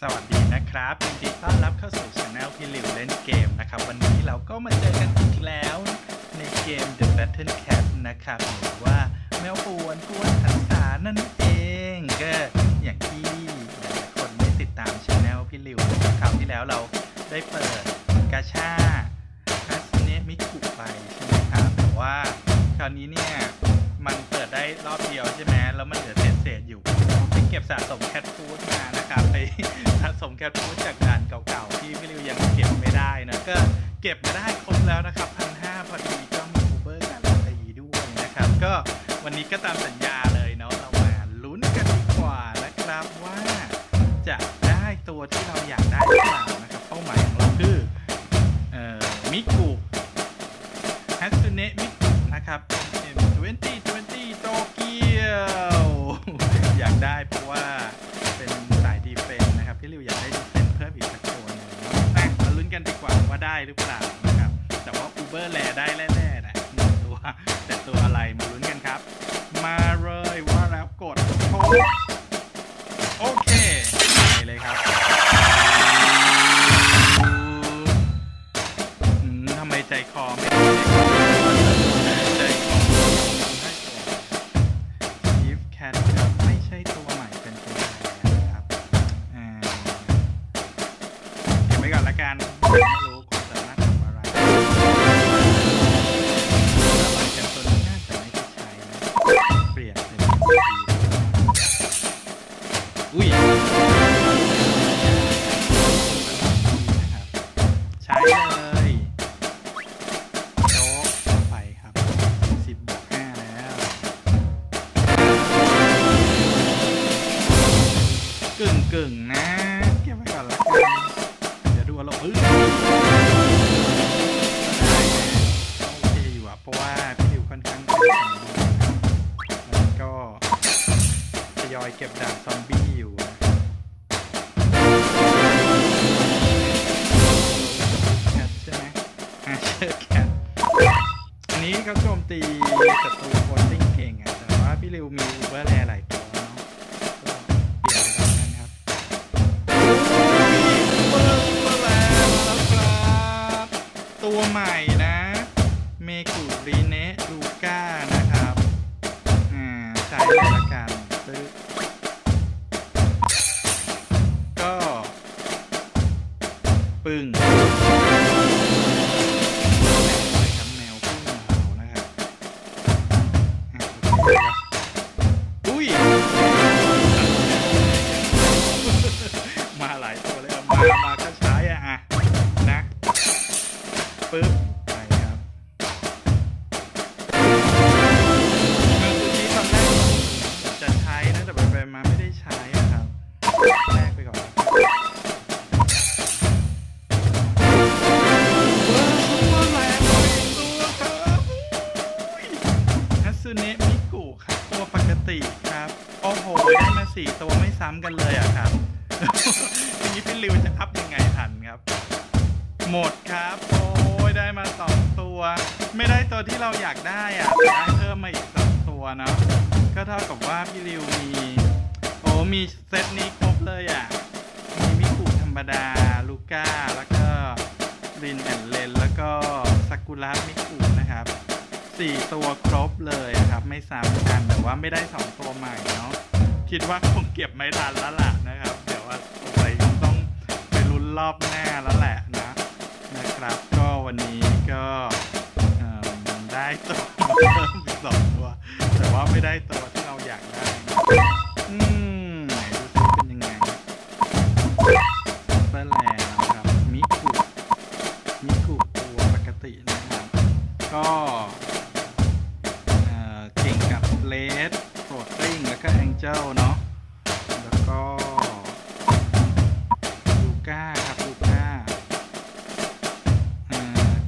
สวัสดีนะครับยินดีต้อนรับเข้าสู่ช anel พี่หลิวเล่นเกมนะครับ วันนี้เราก็มาเจอกันอีกแล้วในเกม The Battle Cat นะครับหรือว่าแมวป่วนกวนหันษานั่นเองก็อย่างที่หลายคนได้ติดตามช anel พี่หลิวคราวที่แล้วเราได้เปิดกาชาฮัสเนมิคุไปใช่ไหมครับแต่ว่าคราวนี้เนี่ยมันเปิดได้รอบเดียวใช่ไหมแล้วมันเหลือเศษเศษๆอยู่ไปเก็บสะสมแคทฟูดมา นะครับไปสะสมแคทฟูดจากด่านเก่าๆ ที่พี่ริวยังเก็บไม่ได้นะก็เก็บมาได้ครบแล้วนะครับพันห้าพอดีก็มีอูเบอร์การันตีด้วยนะครับ ก็วันนี้ก็ตามสัญญาเลยเนาะเรามาลุ้นกันดีกว่านะครับว่าจะได้ตัวที่เราอยากได้หรือเปล่านะครับเป้าหมายของเราคือเอ่อมิกุฮัตสึเนะมิกุนะครับ M2020 โตเกียวอยากได้เพราะว่าเป็น หรือเปล่านะครับ แต่ว่าอูเบอร์แลได้แน่ๆนะหนึ่งตัวแต่ตัวอะไรมาลุ้นกันครับ มาเลยว่าแล้วกดโพสโอเคไปเลยครับอืมทำไมใจคอไม่ได้ใจคอให้ตัว Eve Cat ครับไม่ใช่ตัวใหม่เป็นตัวใหม่นะครับอ่าเก็บไว้ก่อนละกันไม่รู้ ยอยเก็บด่านซอมบี้อยู่นะแคทใช่ไหมอ่าเชอร์แคทอันนี้เขาโจมตีศัตรูโคตติ้งเก่งอะแต่ว่าพี่ริวมีอูเบอร์แลหลายตัวเนาะก็เปลี่ยนไปก่อนกันครับเปิดมาแล้วครับตัวใหม่นะเมกุรีเนะลูก้านะครับ อ่าใช้เละกันปึ๊บ ปึ้งมวเลยครับแมวพึ่งเหานะครับอุ้ยมาหลายตัวเลยเอามามาก็ใช้อะนะปึ๊บไปครับคือที่ตอนแรกจะใช้นะแต่ไปมาไม่ได้ใช้อะครับ แรกไปก่อน เนะมิกุครับตัวปกติครับ โอ้โห ได้มาสี่ตัวไม่ซ้ำกันเลยอะครับทีนี้พี่ริวจะอัพยังไงทันครับ หมดครับ โอ้ยได้มาสองตัว ไม่ได้ตัวที่เราอยากได้อะได้เพิ่มมาอีกสองตัวเนาะก็เท่ากับว่าพี่ริวมี โอ้มีเซตนี้ครบเลยอะมีมิคุธรรมดา สี่ตัวครบเลยครับ ไม่ซ้ำกันแต่ว่าไม่ได้สองตัวใหม่เนาะคิดว่าคงเก็บไม่ทันแล้วล่ะนะครับ เดี๋ยวว่าไปต้องไปลุ้นรอบหน้าแล้วแหละนะนะครับ ก็วันนี้ก็ได้ตัวเพิ่มอีกสองตัว แต่ว่าไม่ได้ตัวที่เราอยากได้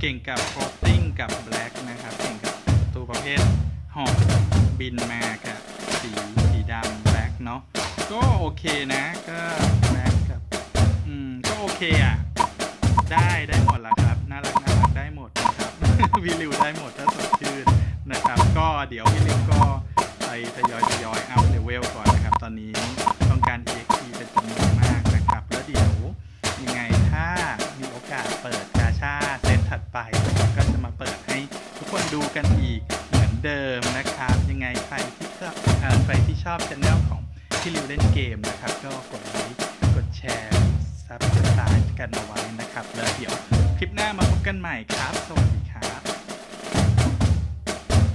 เก่งกับโปรติ้งกับแบล็กนะครับ เก่งกับตัวประเภทหอกบินมากับสีสีดำแบล็กเนาะก็โอเคนะก็แบล็กกับอืมก็โอเคอะได้ได้หมดละครับน่ารักน่ารักได้หมดนะครับวิลิวได้หมดถ้าสดชื่นนะครับ ก็เดี๋ยววิลิวก็ไปทยอยทยอยอัพเลเวลก่อนนะครับ ตอนนี้ต้องการ EXP เป็นจำนวนมาก ดูกันอีกเหมือนเดิมนะครับ ยังไงใครที่ชอบใครที่ชอบช anel ของพี่ริวเล่นเกมนะครับ ก็กดไลค์กดแชร์ซับสไครต์กันเอาไว้นะครับ แล้วเดี๋ยวคลิปหน้ามาพบกันใหม่ครับ สวัสดีครับ